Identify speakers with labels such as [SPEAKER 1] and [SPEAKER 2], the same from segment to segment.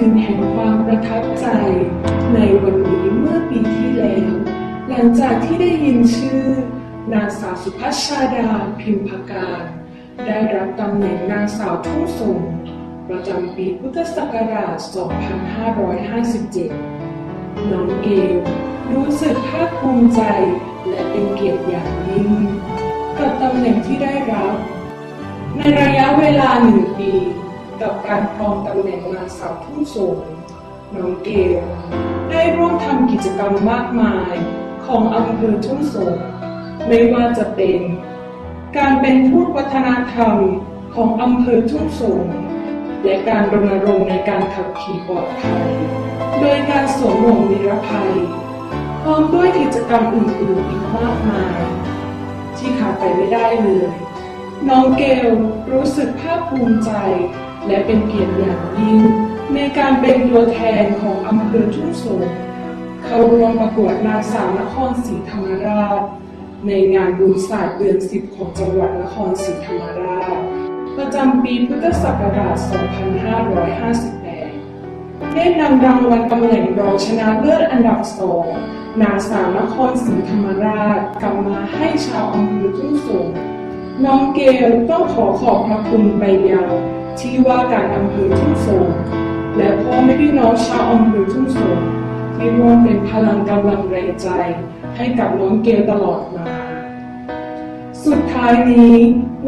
[SPEAKER 1] ืนแห่งความประทับใจ ในวันนี้เมื่อปีที่แล้ว หลังจากที่ได้ยินชื่อนางสาวสุพัชชาดาพิมพการ ได้รับตำแหน่งนางสาวทุ่งส่งประจำปีพุทธศักราช 2557 น้องเกลรู้สึกภาคภูมิใจและเป็นเกียรติอย่างยิ่งกับตำแหน่งที่ได้รับ ในระยะเวลาหนึ่งปี กับการครองตำแหน่งนางสาวทุ่งสงน้องเกลได้ร่วมทำกิจกรรมมากมายของอำเภอทุ่งสงไม่ว่าจะเป็น การเป็นทูตวัฒนธรรมของอำเภอทุ่งสงและการรณรงค์ในการขับขี่ปลอดภัยโดยการสวมหมวกนิรภัยพร้อมด้วยกิจกรรมอื่นๆอีกมากมาย ที่ขาดไปไม่ได้เลย น้องเกลรู้สึกภาคภูมิใจ และเป็นเกียรติอย่างยิ่งในการเป็นตัวแทนของอำเภอทุ่งสงเข้าร่วมประกวดนางสาวนครศรีธรรมราช ในงานบุญศาสตร์เดือนสิบของจังหวัดนครศรีธรรมราช ประจำปีพุทธศักราช 2558 ได้นำรางวัลตำแหน่งรองชนะเลิศอันดับสองนางสาวนครศรีธรรมราชกลับมาให้ชาวอำเภอทุ่งสงน้องเกลต้องขอขอบพระคุณไปยัง ที่ว่าการอำเภอทุ่งสงและพ่อแม่พี่น้องชาวอำเภอทุ่งสงที่ร่วมเป็นพลังกำลังแรงใจให้กับน้องเกลตลอดมา สุดท้ายนี้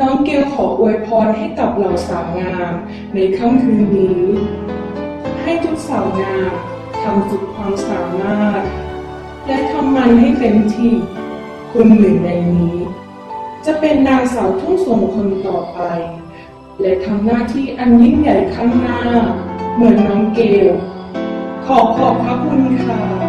[SPEAKER 1] น้องเกลขออวยพรให้กับเหล่าสาวงามในค่ำคืนนี้ ให้ทุกสาวงามทำสุดความสามารถ และทำมันให้เต็มที่คนหนึ่งในนี้ จะเป็นนางสาวทุ่งสงคนต่อไป และทำหน้าที่อันยิ่งใหญ่ข้างหน้า เหมือนน้องเกลขอขอบพระคุณค่ะ